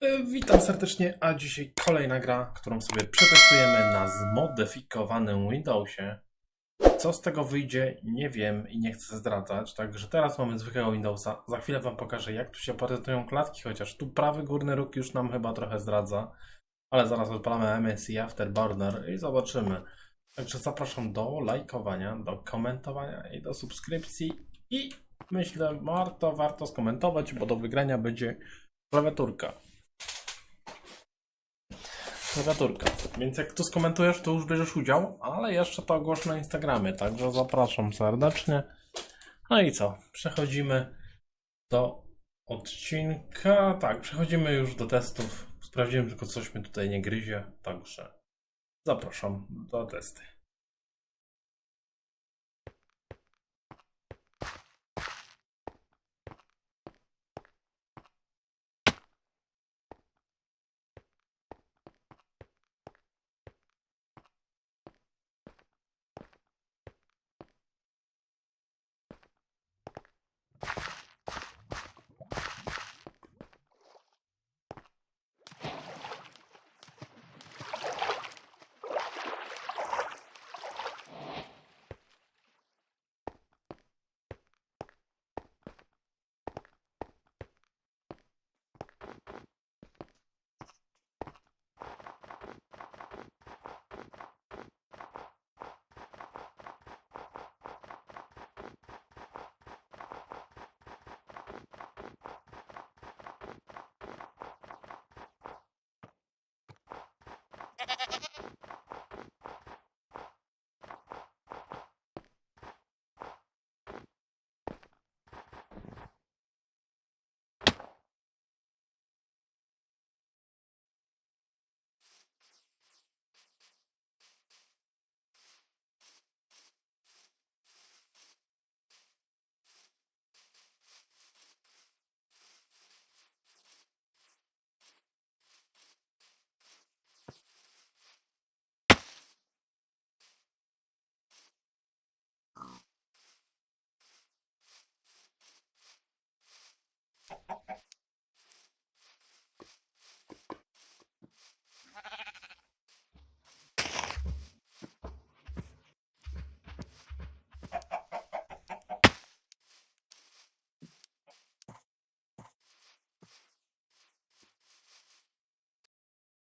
E, Witam serdecznie, a dzisiaj kolejna gra, którą sobie przetestujemy na zmodyfikowanym Windowsie. Co z tego wyjdzie, nie wiem i nie chcę zdradzać, także teraz mamy zwykłego Windowsa. Za chwilę Wam pokażę, jak tu się prezentują klatki, chociaż tu prawy górny róg już nam chyba trochę zdradza. Ale zaraz odpalamy MSI Afterburner i zobaczymy. Także zapraszam do lajkowania, do komentowania i do subskrypcji. I myślę, warto, warto skomentować, bo do wygrania będzie klawiaturka klawiaturka. Więc jak tu skomentujesz, to już bierzesz udział, ale jeszcze to ogłoszę na Instagramie, także zapraszam serdecznie. No i co? Przechodzimy do odcinka. Tak, przechodzimy już do testów. Sprawdziłem tylko coś mnie tutaj nie gryzie, także zapraszam do testy.